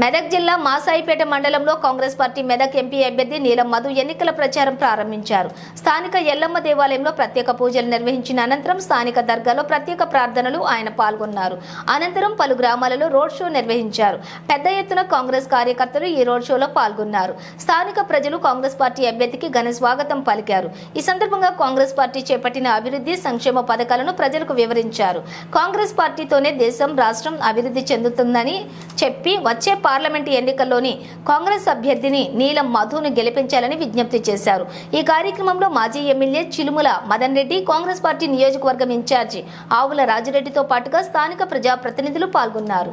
మెదక్ జిల్లా మాసాయిపేట మండలంలో Congress party Medak MP అభ్యర్థి నీలం మధు ఎన్నికల ప్రచారం ప్రారంభించారు. స్థానిక ఎల్లమ్మ దేవాలయంలో ప్రత్యేక పూజలు నిర్వహించిన అనంతరం స్థానిక దర్గాలో ప్రత్యేక ప్రార్థనలు ఆయన పాల్గొన్నారు. అనంతరం పలు గ్రామాలలో రోడ్ షో నిర్వహించారు. పెద్ద ఎత్తున కాంగ్రెస్ కార్యకర్తలు ఈ రోడ్ షోలో పాల్గొన్నారు. స్థానిక ప్రజలు కాంగ్రెస్ పార్టీ అభ్యర్థికి ఘన స్వాగతం పలికారు. ఈ సందర్భంగా కాంగ్రెస్ పార్టీ చేపట్టిన అభివృద్ధి సంక్షేమ పథకాలను ప్రజలకు వివరించారు. కాంగ్రెస్ పార్టీతోనే దేశం రాష్ట్రం అభివృద్ధి చెందుతుందని చెప్పి వచ్చే పార్లమెంటు ఎన్నికల్లోని కాంగ్రెస్ అభ్యర్థిని నీలం మధును గెలిపించాలని విజ్ఞప్తి చేశారు. ఈ కార్యక్రమంలో మాజీ ఎమ్మెల్యే చిలుముల మదన్ రెడ్డి కాంగ్రెస్ పార్టీ నియోజకవర్గం ఇన్ఛార్జి ఆవుల రాజిరెడ్డితో పాటుగా స్థానిక ప్రజాప్రతినిధులు పాల్గొన్నారు.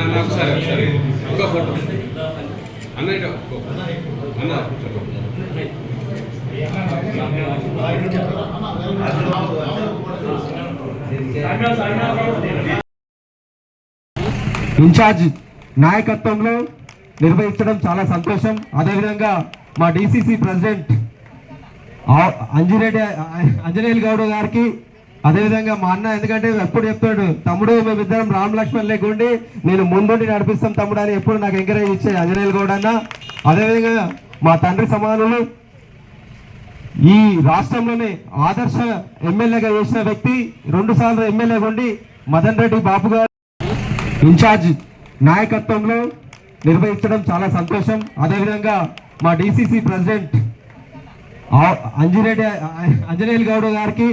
అన్న ఒకసారి ఒకసారి. ఒక ఫోటో. అన్న ఇటు అన్న ఇన్ఛార్జ్ నాయకత్వంలో నిర్వహించడం చాలా సంతోషం. అదేవిధంగా మా డిసిసి ప్రెసిడెంట్ ఆ- అంజనేయులు గౌడ్ గారికి అదేవిధంగా మా అన్న ఎందుకంటే ఎప్పుడు చెప్తాడు తమ్ముడు మేమిద్దరం రామ్ లక్ష్మణ్ లేకుండి నేను ముందుండి నడిపిస్తాం తమ్ముడు అని ఎప్పుడు నాకు ఎంకరేజ్ ఇచ్చే అంజనేయులు గౌడ్ అన్న. అదేవిధంగా మా తండ్రి సమానులు ఈ రాష్ట్రంలోనే ఆదర్శ ఎమ్మెల్యేగా చేసిన వ్యక్తి రెండు సార్లు ఎమ్మెల్యేగా ఉండి మదన్ రెడ్డి బాబు గారు. ఇన్ఛార్జ్ నాయకత్వంలో నిర్వహించడం చాలా సంతోషం. అదేవిధంగా మా డిసిసి ప్రెసిడెంట్ ఆ- అంజిరెడ్డి అంజనేయులు గౌడ్ గారికి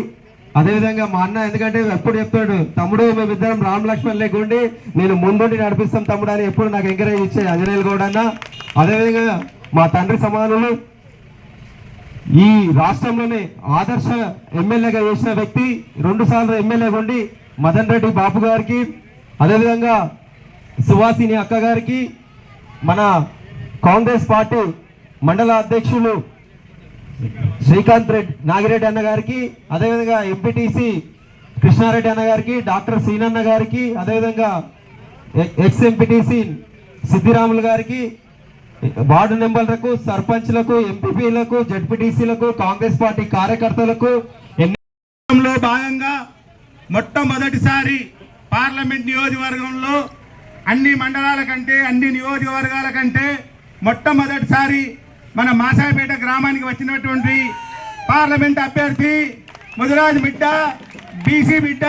అదేవిధంగా మా అన్న ఎందుకంటే ఎప్పుడు చెప్తాడు తమ్ముడు మేమిద్దరం రామ్ లక్ష్మణ్ లేకుండి నేను ముందుండి నడిపిస్తాం తమ్ముడు అని ఎప్పుడు నాకు ఎంకరేజ్ ఇచ్చే అంజనేయులు గౌడ్ అన్న. అదేవిధంగా మా తండ్రి సమానులు ఈ రాష్ట్రంలోనే ఆదర్శ ఎమ్మెల్యేగా చేసిన వ్యక్తి రెండు సార్లు ఎమ్మెల్యే ఉండి మదన్ రెడ్డి బాబు గారికి అదేవిధంగా సువాసిని అక్క గారికి మన కాంగ్రెస్ పార్టీ మండల అధ్యక్షులు శ్రీకాంత్ రెడ్డి నాగిరెడ్డి అన్న గారికి అదేవిధంగా ఎంపీటీసీ కృష్ణారెడ్డి అన్న గారికి డాక్టర్ సీనన్న గారికి అదేవిధంగా ఎక్స్ ఎంపీటీసీ సిద్దిరాములు గారికి వార్డు మెంబర్లకు సర్పంచ్లకు ఎంపీపీలకు జడ్పీటీసీలకు కాంగ్రెస్ పార్టీ కార్యకర్తలకు ఎన్నికల్లో భాగంగా మొట్టమొదటిసారి పార్లమెంట్ నియోజకవర్గంలో అన్ని మండలాల కంటే అన్ని నియోజకవర్గాల కంటే మొట్టమొదటిసారి మన మాసాపేట గ్రామానికి వచ్చినటువంటి పార్లమెంట్ అభ్యర్థి ముదిరాజు బిడ్డ బీసీ బిడ్డ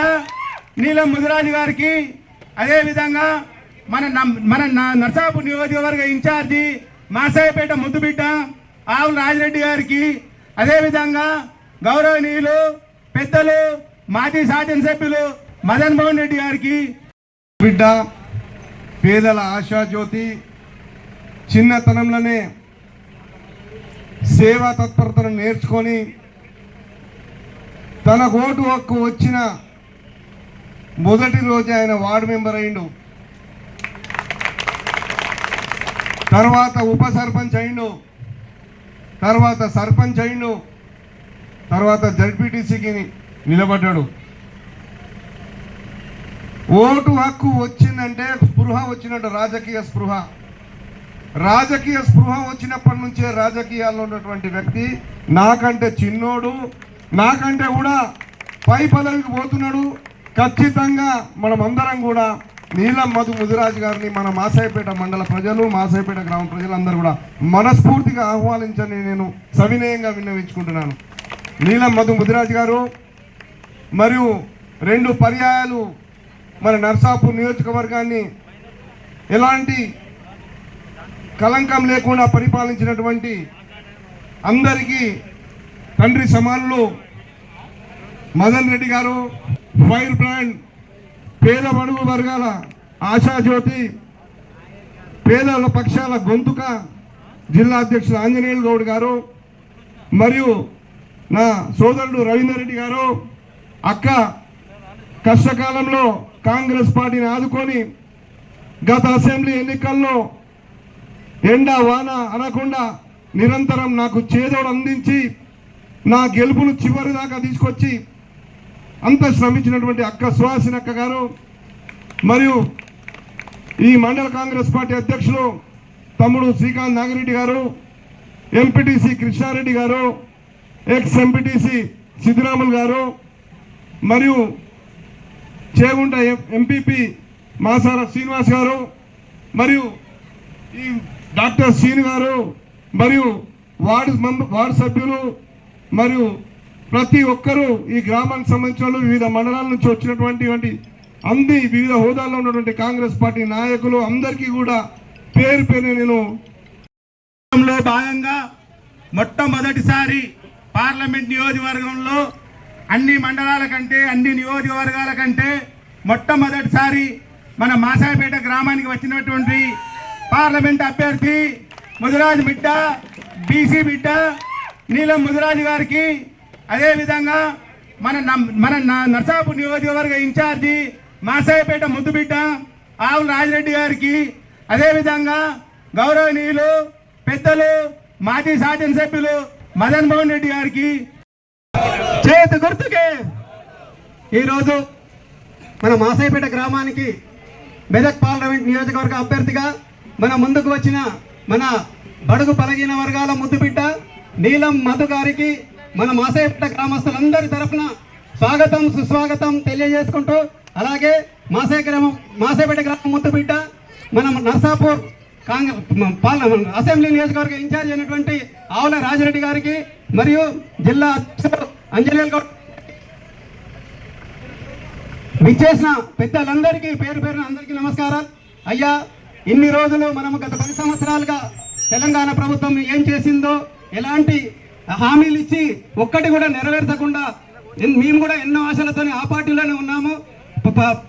నీలం ముదిరాజు గారికి అదేవిధంగా మన మన న- నర్సాపూర్ నియోజకవర్గ ఇన్ఛార్జి మాసాయిపేట ముద్దుబిడ్డ ఆవుల రాజిరెడ్డి గారికి అదేవిధంగా గౌరవనీయులు పెద్దలు మాజీ శాసనసభ్యులు మదన్ మోహన్ రెడ్డి గారికి. బిడ్డ పేదల ఆశాజ్యోతి చిన్నతనంలోనే సేవా తత్పరతను నేర్చుకొని తన ఓటు హక్కు వచ్చిన మొదటి రోజు ఆయన వార్డు మెంబర్ అయిండు. తర్వాత ఉప సర్పంచ్ అయిండు. తర్వాత సర్పంచ్ అయిండు. తర్వాత జడ్పీటీసీకి నిలబడ్డాడు. ఓటు హక్కు వచ్చిందంటే స్పృహ వచ్చినట్టు రాజకీయ స్పృహ. రాజకీయ స్పృహ వచ్చినప్పటి నుంచే రాజకీయాల్లో ఉన్నటువంటి వ్యక్తి నాకంటే చిన్నోడు నాకంటే కూడా పై పదవికి పోతున్నాడు. ఖచ్చితంగా మనమందరం కూడా నీలం మధు ముదిరాజు గారిని మన మాసాయిపేట మండల ప్రజలు మాసాయిపేట గ్రామ ప్రజలందరూ కూడా మనస్ఫూర్తిగా ఆహ్వానించని నేను సవినయంగా విన్నవించుకుంటున్నాను. నీలం మధు ముదిరాజు గారు మరియు రెండు పర్యాయాలు మన నర్సాపూర్ నియోజకవర్గాన్ని ఎలాంటి కలంకం లేకుండా పరిపాలించినటువంటి అందరికీ తండ్రి సమానులు మదన్ రెడ్డి గారు ఫైర్ బ్రాండ్ పేద బడుగు వర్గాల ఆశాజ్యోతి పేదల పక్షాల గొంతుక జిల్లా అధ్యక్షులు ఆంజనేయులు గౌడ్ గారు మరియు నా సోదరుడు రవీందర్ రెడ్డి గారు అక్క కష్టకాలంలో కాంగ్రెస్ పార్టీని ఆదుకొని గత అసెంబ్లీ ఎన్నికల్లో ఎండ వాన అనకుండా నిరంతరం నాకు చేదోడు అందించి నా గెలుపును చివరి దాకా తీసుకొచ్చి అంత శ్రమించినటువంటి అక్క సుహాసినక్క గారు మరియు ఈ మండల కాంగ్రెస్ పార్టీ అధ్యక్షులు తమ్ముడు శ్రీకాంత్ నాగిరెడ్డి గారు ఎంపీటీసీ కృష్ణారెడ్డి గారు ఎక్స్ ఎంపీటీసీ సిద్ధిరాములు గారు మరియు చేగుంట ఎంపీపీ మాసార శ్రీనివాస్ గారు మరియు ఈ డాక్టర్ శ్రీని గారు మరియు వార్డు వార్డు సభ్యులు మరియు ప్రతి ఒక్కరూ ఈ గ్రామానికి సంబంధించిన వివిధ మండలాల నుంచి వచ్చినటువంటి వంటి వివిధ హోదాల్లో ఉన్నటువంటి కాంగ్రెస్ పార్టీ నాయకులు అందరికీ కూడా పేరు పేరు నేను భాగంగా మొట్టమొదటిసారి పార్లమెంట్ నియోజకవర్గంలో అన్ని మండలాల కంటే అన్ని నియోజకవర్గాల కంటే మొట్టమొదటిసారి మన మాసాయపేట గ్రామానికి వచ్చినటువంటి పార్లమెంట్ అభ్యర్థి ముదిరాజు బిడ్డ బీసీ బిడ్డ నీలం ముదిరాజు గారికి అదేవిధంగా మన మన న- నర్సాపూర్ నియోజకవర్గ ఇన్ఛార్జి మాసాయిపేట ముద్దుబిడ్డ ఆవుల రాజిరెడ్డి గారికి అదేవిధంగా గౌరవనీయులు పెద్దలు మాజీ శాసనసభ్యులు మదన్ మోహన్ రెడ్డి గారికి చేతి గుర్తుకే ఈరోజు మన మాసాయిపేట గ్రామానికి మెదక్ పార్లమెంట్ నియోజకవర్గ అభ్యర్థిగా మన ముందుకు వచ్చిన మన బడుగు పలగిన వర్గాల ముద్దుబిడ్డ నీలం మధు గారికి మన మాసాయిపేట గ్రామస్తులందరి తరఫున స్వాగతం సుస్వాగతం తెలియజేసుకుంటూ అలాగే మాసే గ్రామం మాసేపేట గ్రామం ముద్దుబిడ్డ మన నర్సాపూర్ కాంగ్రెస్ అసెంబ్లీ నియోజకవర్గ ఇన్ఛార్జ్ అయినటువంటి ఆవుల రాజిరెడ్డి గారికి మరియు జిల్లా అధ్యక్షుడు గౌడ్ విచ్చేసిన పెద్దలందరికీ పేరు పేరున అందరికీ నమస్కారాలు. అయ్యా ఇన్ని రోజులు మనం గత పది సంవత్సరాలుగా తెలంగాణ ప్రభుత్వం ఏం చేసిందో ఎలాంటి హామీలు ఇచ్చి ఒక్కటి కూడా నెరవేర్చకుండా మేము కూడా ఎన్నో ఆశలతోని ఆ పార్టీలోనే ఉన్నాము.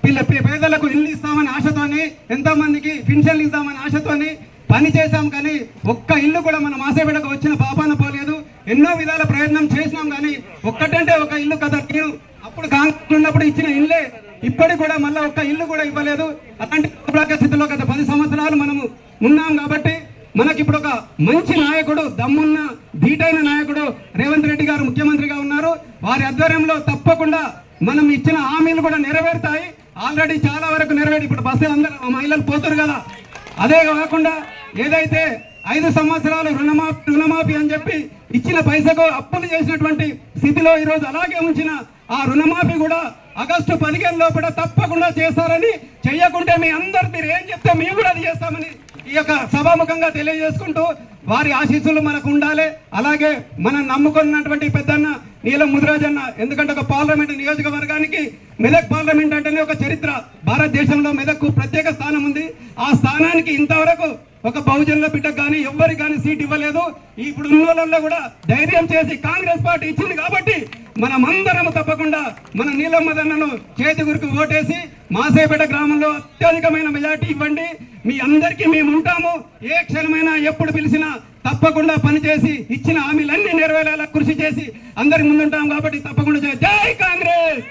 పిల్ల పేదలకు ఇల్లు ఇస్తామని ఆశతోని ఎంతో మందికి పింఛన్లు ఇస్తామని ఆశతోని పని చేశాం కానీ ఒక్క ఇల్లు కూడా మన మాసేపేటకు వచ్చిన పాపాన పోలేదు. ఎన్నో విధాల ప్రయత్నం చేసినాం కానీ ఒక్కటంటే ఒక ఇల్లు కదా నేను అప్పుడు కాంగ్రెస్ ఉన్నప్పుడు ఇచ్చిన ఇల్లే ఇప్పటికి కూడా మళ్ళీ ఒక్క ఇల్లు కూడా ఇవ్వలేదు. అలాంటి స్థితిలో గత పది సంవత్సరాలు మనము ఉన్నాం కాబట్టి మనకి ఇప్పుడు ఒక మంచి నాయకుడు దమ్మున్న ధీటైన నాయకుడు రేవంత్ రెడ్డి గారు ముఖ్యమంత్రిగా ఉన్నారు. వారి ఆధ్వర్యంలో తప్పకుండా మనం ఇచ్చిన హామీలు కూడా నెరవేరుతాయి. ఆల్రెడీ చాలా వరకు నెరవేరి ఇప్పుడు బస్సు అందరూ మహిళలు పోతారు కదా. అదే కాకుండా ఏదైతే ఐదు సంవత్సరాలు రుణమాఫీ రుణమాఫీ అని చెప్పి ఇచ్చిన పైసకు అప్పులు చేసినటువంటి స్థితిలో ఈరోజు అలాగే ఉంచిన ఆ రుణమాఫీ కూడా ఆగస్టు పదిహేను లోపల తప్పకుండా చేస్తారని చెయ్యకుంటే మీ అందరు మీరు ఏం చెప్తే మేము కూడా అది చేస్తామని ఈ యొక్క సభాముఖంగా తెలియజేసుకుంటూ వారి ఆశీస్సులు మనకు ఉండాలి. అలాగే మనం నమ్ముకున్నటువంటి పెద్దన్న నీలం ముదిరాజన్న ఎందుకంటే ఒక పార్లమెంట్ నియోజకవర్గానికి మెదక్ పార్లమెంట్ అంటేనే ఒక చరిత్ర. భారతదేశంలో మెదక్కు ప్రత్యేక స్థానం ఉంది. ఆ స్థానానికి ఇంతవరకు ఒక బహుజనుల బిడ్డకు కానీ ఎవ్వరికి కానీ సీట్ ఇవ్వలేదు. ఇప్పుడు ఉన్న కూడా ధైర్యం చేసి కాంగ్రెస్ పార్టీ ఇచ్చింది కాబట్టి మనమందరం తప్పకుండా మన నీలమ్మదన్నను చేతి గురికి ఓటేసి మాసేపేట గ్రామంలో అత్యధికమైన మెజార్టీ ఇవ్వండి. మీ అందరికీ మేము ఉంటాము. ఏ క్షణమైనా ఎప్పుడు పిలిచినా తప్పకుండా పనిచేసి ఇచ్చిన హామీలన్నీ నెరవేరేలా కృషి చేసి అందరికి ముందుంటాం కాబట్టి తప్పకుండా జై కాంగ్రెస్!